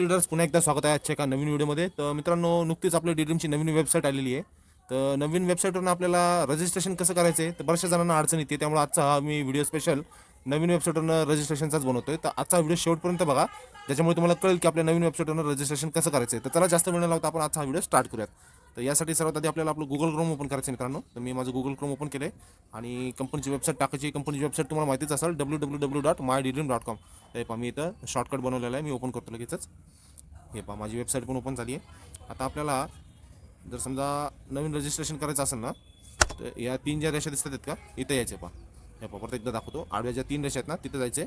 Leaders पुन्हा एकदा स्वागत आहे आजच्या एका नवीन व्हिडिओमध्ये. तर मित्रांनो नुकतीच आपल्या डीड्रीमची नवीन वेबसाईट आलेली आहे. तर नवीन वेबसाईटवरून आपल्याला रजिस्ट्रेशन कसं करायचं आहे तर बऱ्याचशा जणांना अडचण येते. त्यामुळे आजचा हा मी व्हिडिओ स्पेशल नवीन वेबसाईटवरून रजिस्ट्रेशनचाच बनवतोय. तर आजचा व्हिडिओ शेवटपर्यंत बघा. ज्याच्यामुळे तुम्हाला कळेल की आपल्या नवीन वेबसाईटवरून रजिस्ट्रेशन कसं करायचं आहे तर त्याला जास्त वेळ न लावता आपण आजचा हा व्हिडिओ स्टार्ट करूयात. तर यासाठी सर्वात आधी आपल्याला आपलं गुगल क्रोम ओपन करायचं आहे मित्रांनो. तर मी माझं गुगल क्रोम ओपन केलं आणि कंपनीची वेबसाईट टाकायची कंपनीची वेबसाईट तुम्हाला माहितीच असेल W W W dot my D dream dot com तर हे पहा मी इथं शॉर्टकट बनवलेलं आहे. मी ओपन करतो लगेचच. हे पहा माझी वेबसाईट पण ओपन झाली आहे. आता आपल्याला जर समजा नवीन रजिस्ट्रेशन करायचं असेल ना तर या तीन ज्या रेषा दिसतात आहेत का इथं यायचे पहा. हे पहा परत एकदा दाखवतो. आडव्या ज्या तीन रेषा आहेत ना तिथं जायचे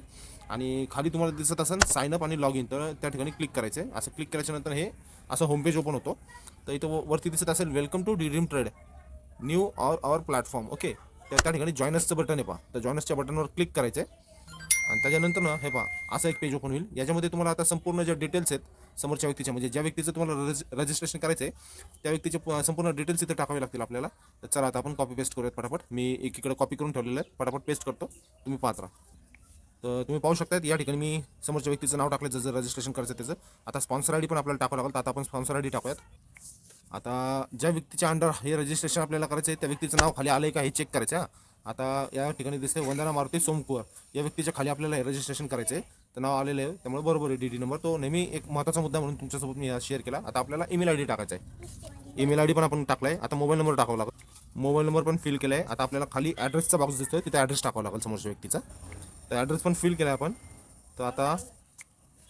आणि खाली तुम्हाला दिसत असेल साइन अप आणि लॉग इन तर त्या ठिकाणी क्लिक करायचे असं क्लिक केल्याच्यानंतर हे असं होमपेज ओपन होतो. तर इथं व- वरती दिसत असेल welcome to D dream trade new or our platform okay तर त्या ठिकाणी जॉईनसचं बटन आहे पहा. तर जॉईनसच्या बटनवर क्लिक करायचं आहे आणि त्याच्यानंतर ना हे पहा असं एक पेज ओपन होईल. याच्यामध्ये तुम्हाला आता संपूर्ण ज्या डिटेल्स आहेत समोरच्या व्यक्तीच्या म्हणजे ज्या व्यक्तीचं तुम्हाला रज रजिस्ट्रेशन करायचं आहे त्या व्यक्तीचे प- संपूर्ण डिटेल्स इथे टाकावे लागतील आपल्याला. तर चला आता आपण कॉपी पेस्ट करूयात पटापट. मी एकीकडे कॉपी करून ठेवलेलं आहे. पटापट पेस्ट करतो. तुम्ही पाहत राहा. तर तुम्ही पाहू शकता या ठिकाणी मी समोरच्या व्यक्तीचं नाव टाकलं जर रजिस्ट्रेशन करायचं त्याचं. आता स्पॉन्सर आय डी पण आपल्याला टाकावं लागेल. तर आता आपण स्पॉन्सर आय डी टाकूयात. आता ज्या व्यक्तीच्या अंडर हे रजिस्ट्रेशन आपल्याला करायचं आहे त्या व्यक्तीचं नाव खाली आलं आहे का हे चेक करायचं हां. आता या ठिकाणी दिसते वंदना मारुती सोमकुवर. या व्यक्तीच्या खाली आपल्याला हे रजिस्ट्रेशन करायचं आहे तर नाव आलेलं आहे. त्यामुळे बरोबर आहे डी डी नंबर तो नेहमी एक महत्त्वाचा मुद्दा म्हणून तुमच्यासोबत मी शेअर केला. आता आपल्याला ईमेल आय डी टाकायचा आहे ईमेल आय डी पण आपण टाकला आहे आता मोबाईल नंबर टाकावा लागेल. मोबाईल नंबर पण फिल केला आहे आता आपल्याला खाली ॲड्रेसचा बॉक्स दिसतोय. तिथे ॲड्रेस टाकावा लागेल समोरच्या व्यक्तीचा. तर ॲड्रेस पण फिल केला आहे आपण. तर आता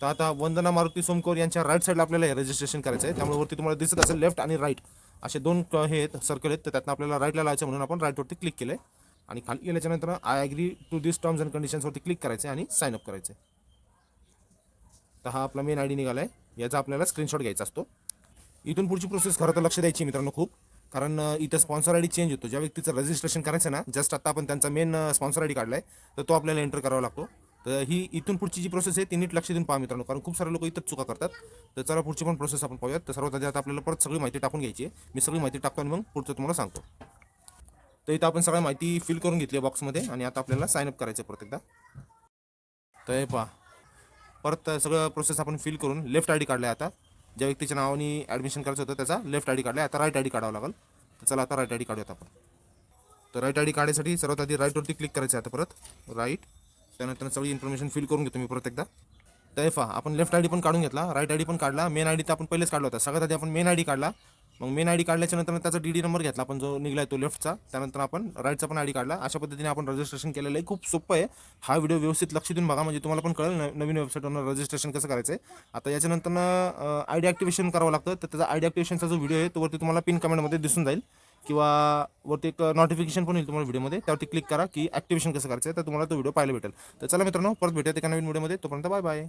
तर आता वंदना मारुती सोमकोर यांच्या राईट साईडला आपल्याला हे रजिस्ट्रेशन करायचं आहे त्यामुळे वरती तुम्हाला दिसत असेल लेफ्ट आणि राईट असे दोन क- हे आहेत सर्कल आहेत. तर त्यातनं आपल्याला राईटला लावायचं म्हणून आपण राईटवरती क्लिक केलं आहे आणि खाली गेल्याच्यानंतर I agree to this terms and कंडिशन्सवरती click करायचं आणि साइन अप करायचं तर हा आपला मेन आय डी निघाला आहे याचा आपल्याला स्क्रीनशॉट घ्यायचा असतो. इथून पुढची प्रोसेस खरं तर लक्ष द्यायची मित्रांनो खूप. कारण इथं स्पॉन्सर आय डी चेंज होतो. ज्या व्यक्तीचं रजिस्ट्रेशन करायचं ना जस्ट आता आपण त्यांचा मेन स्पॉन्सर आय डी काढला आहे तर तो आपल्याला एंटर करावा लागतो. तर ही इथून पुढची जी प्रोसेस आहे ती नीट लक्ष देऊन पहा मित्रांनो कारण खूप सारे लोक इथंच चुका करतात. तर चला पुढची पण प्रोसेस आपण पाहूयात. तर सर्वात आधी आता आपल्याला परत सगळी माहिती टाकून घ्यायची आहे. मी सगळी माहिती टाकतो आणि मग पुढचं तुम्हाला सांगतो. तर इथं आपण सगळ्या माहिती फिल करून घेतली बॉक्समध्ये आणि आता आपल्याला साइन अप करायचं आहे परत तर हे पहा. परत सगळं प्रोसेस आपण फिल करून लेफ्ट आय डी काढला आहे आता. ज्या व्यक्तीच्या नावाने ॲडमिशन करायचं होतं त्याचा लेफ्ट आय डी काढला आहे आता राईट आय डी काढावं लागेल. तर चला आता राईट आय डी काढूयात आपण. तर राईट आय डी काढायसाठी सर्वात आधी राईटवरती क्लिक करायचं आहे आता परत. राईट त्यानंतर सगळी इन्फॉर्मेशन फिल करून घेतो मी प्रत्येकदा तर हे पहा आपण लेफ्ट आय डी पण काढून घेतला. राईट आय डी पण काढला. मेन आय डी तर आपण पहिलेच काढला होता. सगळ्यात आधी आपण मेन आय डी काढला. मग मेन आय डी काढल्याच्या नंतर त्याचा डी डी नंबर घेतला. आपण जो निघला आहे तो लेफ्टचा त्यानंतर आपण राईटचा पण आय डी काढला. अशा पद्धतीने आपण रजिस्ट्रेशन केलेलं आहे. खूप सोपं आहे. हा व्हिडिओ व्यवस्थित लक्ष देऊन बघा. म्हणजे तुम्हाला पण कळेल नवीन वेबसाईटवर रजिस्ट्रेशन कसं करायचं आहे आता याच्यानंतर आय डी ॲक्टिवेशन करावं लागतं. तर त्याचा आय डी ॲक्टिवेशनचा जो व्हिडिओ आहे तो वरती तुम्हाला पिन कमेंटमध्ये दिसून जाईल. किंवा वरती एक नोटिफिकेशन पण येईल तुम्हाला व्हिडिओमध्ये त्यावरती क्लिक करा की ॲक्टिवेशन कसं करायचं आहे तर तुम्हाला तो व्हिडिओ पाहायला भेटेल. तर चला मित्रांनो परत भेटूयात एका नवीन व्हिडिओमध्ये तोपर्यंत बाय बाय